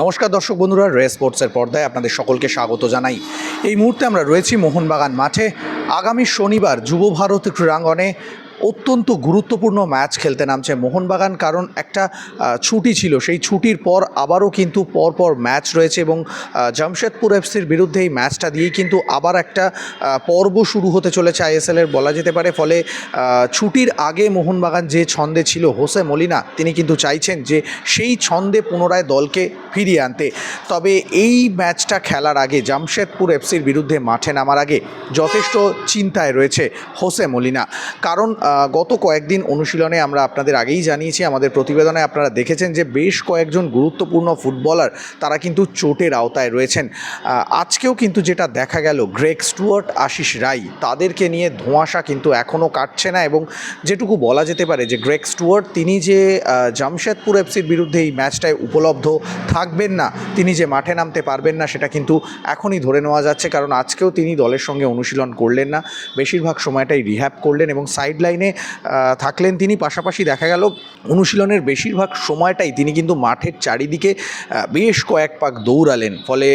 নমস্কার দর্শক বন্ধুরা, রে স্পোর্টসের পর্দায় আপনাদের সকলকে স্বাগত জানাই। এই মুহূর্তে আমরা রয়েছি মোহনবাগান মাঠে। আগামী শনিবার যুব ভারত ক্রীড়াঙ্গনে অত্যন্ত গুরুত্বপূর্ণ ম্যাচ খেলতে নামছে মোহনবাগান, কারণ একটা ছুটি ছিল। সেই ছুটির পর আবারও কিন্তু পরপর ম্যাচ রয়েছে এবং জামশেদপুর এফসির বিরুদ্ধে এই ম্যাচটা দিয়েই কিন্তু আবার একটা পর্ব শুরু হতে চলেছে আইএসএলের বলা যেতে পারে। ফলে ছুটির আগে মোহনবাগান যে ছন্দে ছিল হোসে মলিনা, তিনি কিন্তু চাইছেন যে সেই ছন্দে পুনরায় দলকে ফিরিয়ে আনতে। তবে এই ম্যাচটা খেলার আগে জামশেদপুর এফসির বিরুদ্ধে মাঠে নামার আগে যথেষ্ট চিন্তায় রয়েছে হোসে মলিনা। কারণ গত কয়েকদিন অনুশীলনে আমরা আপনাদের আগেই জানিয়েছি, আমাদের প্রতিবেদনে আপনারা দেখেছেন যে বেশ কয়েকজন গুরুত্বপূর্ণ ফুটবলার তারা কিন্তু চোটের আওতায় রয়েছেন। আজকেও কিন্তু যেটা দেখা গেল গ্রেক স্টুয়ার্ট, আশিস রাই, তাদেরকে নিয়ে ধোঁয়াশা কিন্তু এখনও কাটছে না এবং যেটুকু বলা যেতে পারে যে গ্রেক স্টুয়ার্ট, তিনি যে জামশেদপুর এফসির বিরুদ্ধে এই ম্যাচটায় উপলব্ধ থাকবেন না, তিনি যে মাঠে নামতে পারবেন না সেটা কিন্তু এখনই ধরে নেওয়া যাচ্ছে, কারণ আজকেও তিনি দলের সঙ্গে অনুশীলন করলেন না, বেশিরভাগ সময়টাই রিহ্যাব করলেন এবং সাইড লাইনে থাকলেন তিনি। পাশাপাশি দেখা গেল, অনুশীলনের বেশিরভাগ সময়টাই তিনি কিন্তু মাঠের চারিদিকে বেশ কয়েক পাক দৌড়ালেন। ফলে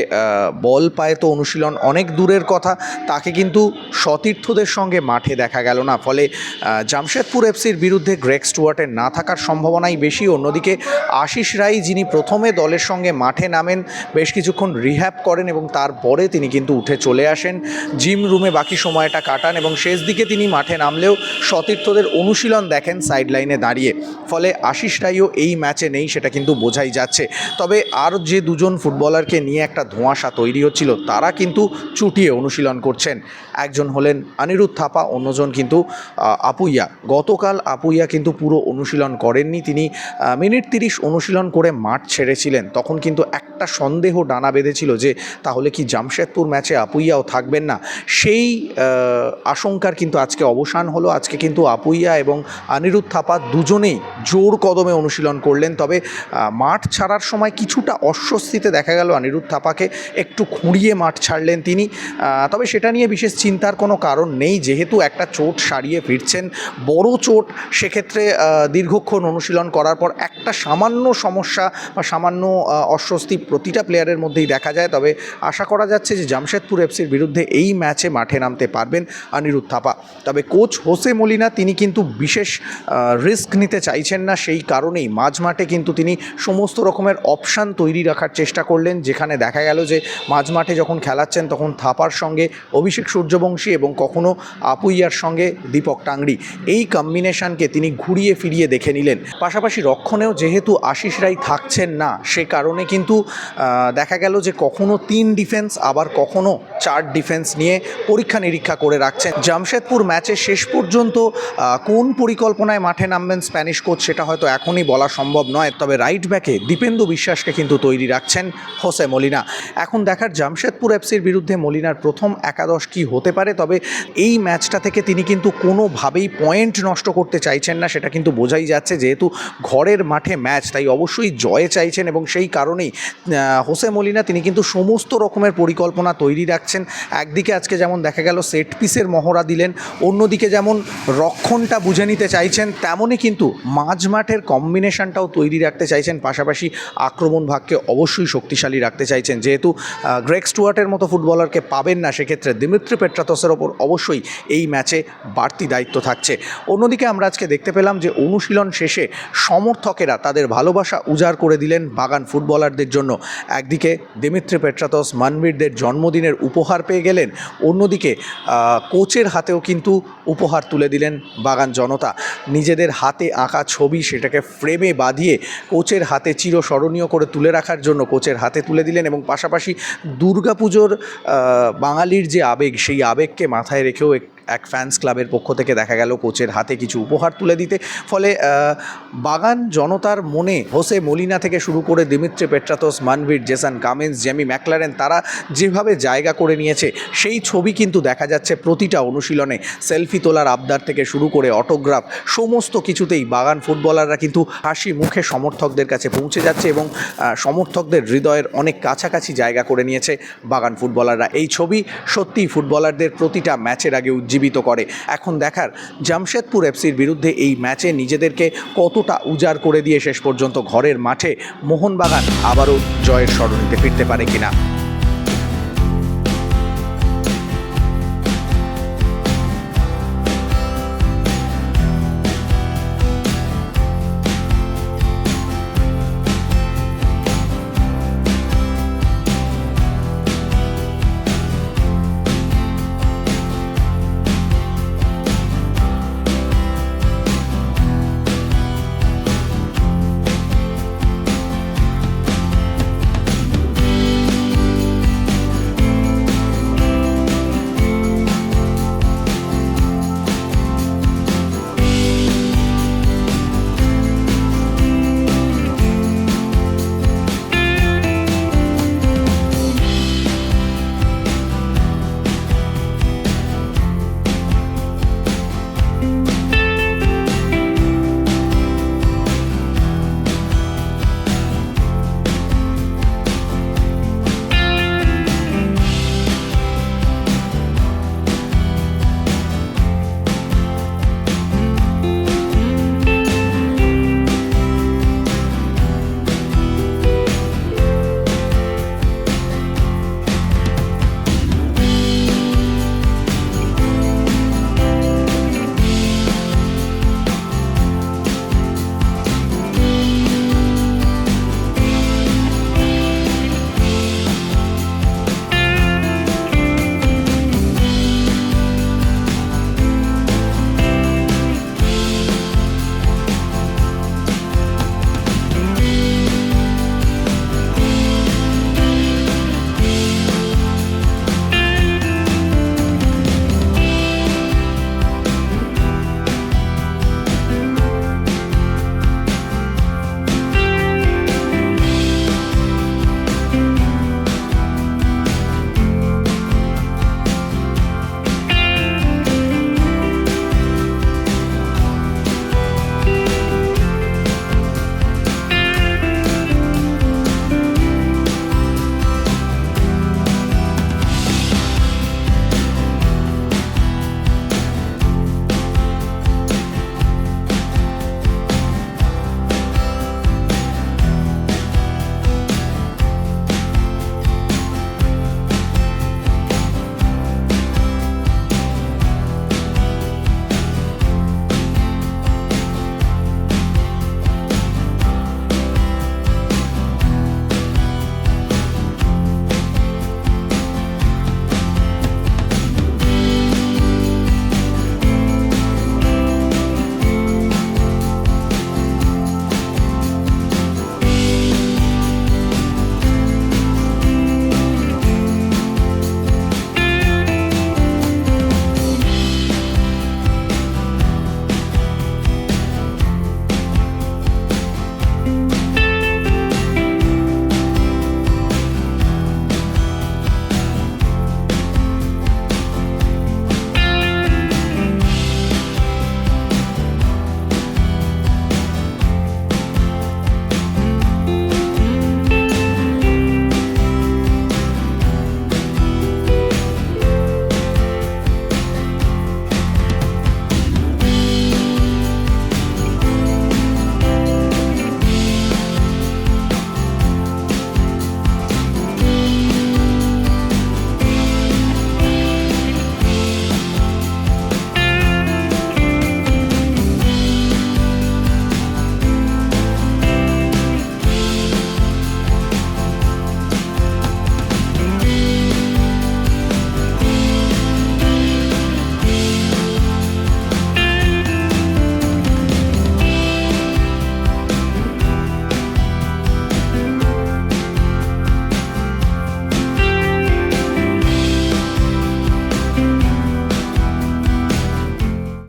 বল পায়ে তো অনুশীলন অনেক দূরের কথা, তাকে কিন্তু সতীর্থদের সঙ্গে মাঠে দেখা গেল না। ফলে জামশেদপুর এফসির বিরুদ্ধে গ্রেক স্টুয়ার্টের না থাকার সম্ভাবনাই বেশি। অন্যদিকে, আশিস রাই যিনি প্রথমে দলের সঙ্গে মাঠে নামেন, বেশ কিছুক্ষণ রিহ্যাব করেন এবং তারপরে তিনি কিন্তু উঠে চলে আসেন। জিম রুমে বাকি সময়টা কাটান এবং শেষ দিকে তিনি মাঠে নামলেও সতীর্থদের অনুশীলন দেখেন সাইড লাইনে দাঁড়িয়ে। ফলে আশিস এই ম্যাচে নেই সেটা কিন্তু বোঝাই যাচ্ছে। তবে আর যে দুজন ফুটবলারকে নিয়ে একটা ধোঁয়াশা তৈরি হচ্ছিল, তারা কিন্তু চুটিয়ে অনুশীলন করছেন। একজন হলেন অনিরুদ্ধ থাপা, অন্যজন কিন্তু আপুইয়া। গতকাল আপুইয়া কিন্তু পুরো অনুশীলন করেননি। তিনি মিনিট তিরিশ অনুশীলন করে মাঠ ছেড়েছিলেন। তখন কিন্তু একটা সন্দেহ ডানা বেঁধেছিল যে, তাহলে কি জামশেদপুর ম্যাচে আপুইয়াও থাকবেন না? সেই আশঙ্কার কিন্তু আজকে অবসান হলো। আজকে কিন্তু আপুইয়া এবং অনিরুদ্ধ থাপা দুজনেই জোর কদমে অনুশীলন করলেন। তবে মাঠ ছাড়ার সময় কিছুটা অস্বস্তিতে দেখা গেল অনিরুদ্ধ থাপাকে। একটু খুঁড়িয়ে মাঠ ছাড়লেন তিনি। তবে সেটা নিয়ে বিশেষ চিন্তার কোনো কারণ নেই। যেহেতু একটা চোট সারিয়ে ফিরছেন, বড় চোট, সেক্ষেত্রে দীর্ঘক্ষণ অনুশীলন করার পর একটা সামান্য সমস্যা বা সামান্য অস্বস্তি প্রতিটা প্লেয়ারের মধ্যেই দেখা যায়। তবে আশা করা যাচ্ছে যে জামশেদপুর এফসির বিরুদ্ধে এই ম্যাচে মাঠে নামতে পারবেন অনিরুদ্ধ থাপা। তবে কোচ হোসে মলিনা তিনি কিন্তু বিশেষ রিস্ক নিতে চাইছেন না। সেই কারণেই মাঝ মাঠে কিন্তু তিনি সমস্ত রকমের অপশান তৈরি রাখার চেষ্টা করলেন, যেখানে দেখা গেল যে মাঝ মাঠে যখন খেলাচ্ছেন তখন থাপার সঙ্গে অভিষেক সূর্যবংশী এবং কখনো আপুইয়ার সঙ্গে দীপক টাংরি এই কম্বিনেশনকে তিনি ঘুরিয়ে ফিরিয়ে দেখে নিলেন। পাশাপাশি রক্ষণেও যেহেতু আশিস রাই থাকছেন না, সে কারণে কিন্তু দেখা গেল যে কখনো তিন ডিফেন্স আবার কখনো চার ডিফেন্স নিয়ে পরীক্ষা নিরীক্ষা করে রাখছেন। জামশেদপুর ম্যাচে শেষ পর্যন্ত কোন পরিকল্পনায় মাঠে নামবেন স্প্যানিশ কোচ সেটা হয়তো এখনই বলা সম্ভব নয়, তবে রাইট ব্যাকে দীপেন্দু বিশ্বাসকে কিন্তু তৈরি রাখছেন হোসে মলিনা। এখন দেখার জামশেদপুর এফসির বিরুদ্ধে মলিনার প্রথম একাদশ কি হতে পারে, তবে এই ম্যাচটা থেকে তিনি কিন্তু কোনোভাবেই পয়েন্ট নষ্ট করতে চাইছেন না, সেটা কিন্তু বোঝাই যাচ্ছে যেহেতু ঘরের মাঠে ম্যাচ, তাই অবশ্যই জয়ে চাইছেন এবং সেই কারণেই হোসে মলিনা তিনি কিন্তু সমস্ত রকমের পরিকল্পনা তৈরি রাখছেন। একদিকে আজকে যেমন দেখা গেল সেট পিসের মহড়া দিলেন, অন্যদিকে যেমন রক্ষণটা বুঝে নিতে চাইছেন, তেমনই কিন্তু মাঝ মাঠের কম্বিনেশনটাও তৈরি রাখতে চাইছেন। পাশাপাশি আক্রমণ ভাগকে অবশ্যই শক্তিশালী রাখতে চাইছেন। যেহেতু গ্রেক স্টুয়ার্টের মতো ফুটবলারকে পাবেন না, সেক্ষেত্রে দিমিত্রি পেট্রাতসের ওপর অবশ্যই এই ম্যাচে বাড়তি দায়িত্ব থাকছে। অন্যদিকে আমরা আজকে দেখতে পেলাম যে, অনুশীলন শেষে সমর্থকেরা তাদের ভালোবাসা উজাড় করে দিলেন বাগান ফুটবলারদের জন্য। একদিকে দিমিত্রি পেট্রাতস মানবীরদের জন্মদিনের উপহার পেয়ে গেলেন, অন্যদিকে কোচের হাতেও কিন্তু উপহার তুলে দিলেন বাগান জনতা। নিজেদের হাতে আঁকা ছবি সেটাকে ফ্রেমে বাঁধিয়ে কোচের হাতে চিরস্মরণীয় করে তুলে রাখার জন্য কোচের হাতে তুলে দিলেন এবং পাশাপাশি দুর্গাপুজোর বাঙালির যে আবেগ, সেই আবেগকে মাথায় রেখেও এক- ফ্যান্স ক্লাবের পক্ষ থেকে দেখা গেল কোচের হাতে কিছু উপহার তুলে দিতে। ফলে বাগান জনতার মনে হোসে মলিনা থেকে শুরু করে Dimitri Petratos Manvir Jason, Cummings, Jamie Maclaren, তারা যেভাবে জায়গা করে নিয়েছে, সেই ছবি কিন্তু দেখা যাচ্ছে প্রতিটা অনুশীলনে। সেলফি তোলার আবদার থেকে শুরু করে অটোগ্রাফ সমস্ত কিছুতেই বাগান ফুটবলাররা কিন্তু হাসি মুখে সমর্থকদের কাছে পৌঁছে যাচ্ছে এবং সমর্থকদের হৃদয়ের অনেক কাছাকাছি জায়গা করে নিয়েছে বাগান ফুটবলাররা। এই ছবি সত্যিই ফুটবলারদের প্রতিটা ম্যাচের আগে উজ্জ্বল উজ্জীবিত করে। এখন দেখার, জামশেদপুর এফসির বিরুদ্ধে এই ম্যাচে নিজেদেরকে কতটা উজাড় করে দিয়ে শেষ পর্যন্ত ঘরের মাঠে মোহনবাগান আবারও জয়ের সরণিতে ফিরতে পারে কিনা?